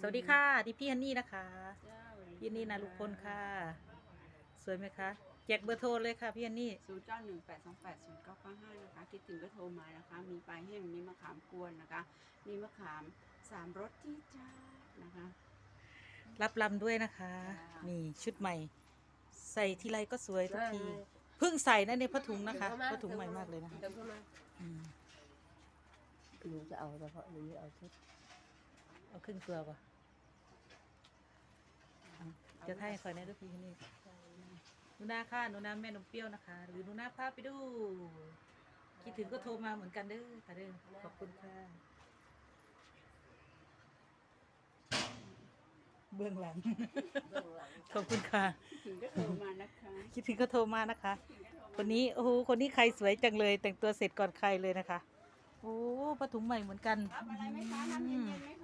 สวัสดีค่ะดิพี่ฮันนี่นะคะพี่ฮันนี่นะลูกพลค่ะ สวยไหมคะแจกเบอร์โทรเลยค่ะพี่ฮันนี่ศูนย์เก้าหนึ่งแปดสองแปดศูนย์เก้าเก้าห้านะคะ คิดถึงก็โทรมานะคะ มีปลายแห้งมีมะขามกวนนะคะ มีมะขามสามรสที่จ้านะคะ รับลำด้วยนะคะค่ะนี่ชุดใหม่ ใส่ทีไรก็สวยทุกทีเพิ่งใส่นะในผ้าถุงนะคะผ้าถุงใหม่มากเลยนะคะเติมเข้ามาอืมหนูจะเอาเฉพาะหนูไม่เอาชุด เอาครึ่งตัวป่ะจะให้คอยในด้วยพี่ฮันนี่หนูนาค่ะหนูนาแม่นมเปรี้ยวนะคะ หรือหนูนาพาไปดู คิดถึงก็โทรมาเหมือนกันเด้อค่ะเด้อขอบคุณค่ะเบื้องหลังเบื้องหลัง ขอบคุณค่ะ คิดถึงก็โทรมานะคะคิดถึงก็โทรมานะคะ คนนี้โอ้โหคนนี้ใครสวยจังเลย แต่งตัวเสร็จก่อนใครเลยนะคะ โอ้ผ้าถุงใหม่เหมือนกัน รับอะไรไหมคะน้ำเย็นๆไหมคะ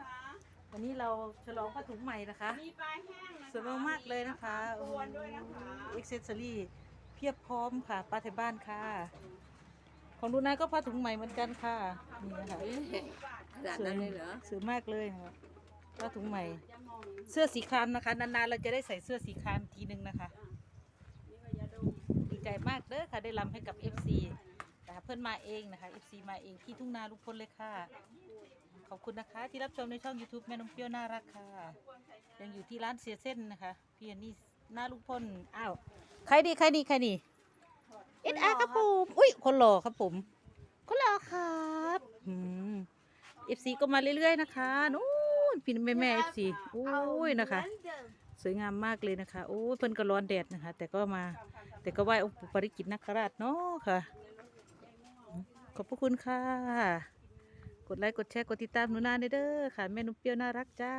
วันนี้เราฉลองผ้าถุงใหม่นะคะ มีปลายแห้งนะคะสวยมากๆเลยนะคะมีมขามกวนด้วยนะคะเอ็กเซสซอรี่เพียบพร้อมค่ะป้าไทยบ้านค่ะ ของดูนาก็ผ้าถุงใหม่เหมือนกันค่ะ นี่นะคะเอ๊ะขนาดสวยนั้นเลยเหรอสวยมากเลยนะคะผ้าถุงใหม่จะมองเสื้อสีครามนะคะ นานๆเราจะได้ใส่เสื้อสีครามทีนึงนะคะนี่ว่ายาดมดีใจมากเด้อค่ะได้รำให้กับ FC นะคะเพื่อนมาเองนะคะ FC มาเองที่ทุ่งนาลุกพลเลยค่ะข อบคุณนะคะ ที่รับชมในช่อง YouTube แม่นมเปรี้ยวน่ารักค่ะ ยังอยู่ที่ร้านเสียเส้นนะคะ พี่อันนี่หน้าลุกพลอ้าวใครดีใครดีใครดีเอ็ดอาร์ครับผมอุ้ยคนหล่อครับผม คนหล่อครับอืม FC ก็มาเรื่อยๆนะคะนู้นพี่แม่แม่ FC โอ้ยนะคะ สวยงามมากเลยนะคะโอ้ยเพิ่นก็ร้อนแดดนะคะ แต่ก็มา แต่ก็ไหว้องค์ปู่ปาริกิตนาคราชเนาะค่ะ ขอบพระคุณค่ะ กดไลค์กดแชร์กดติดตามหนูนาเด้อค่ะแม่นุ่มเปรี้ยวน่ารักจ้า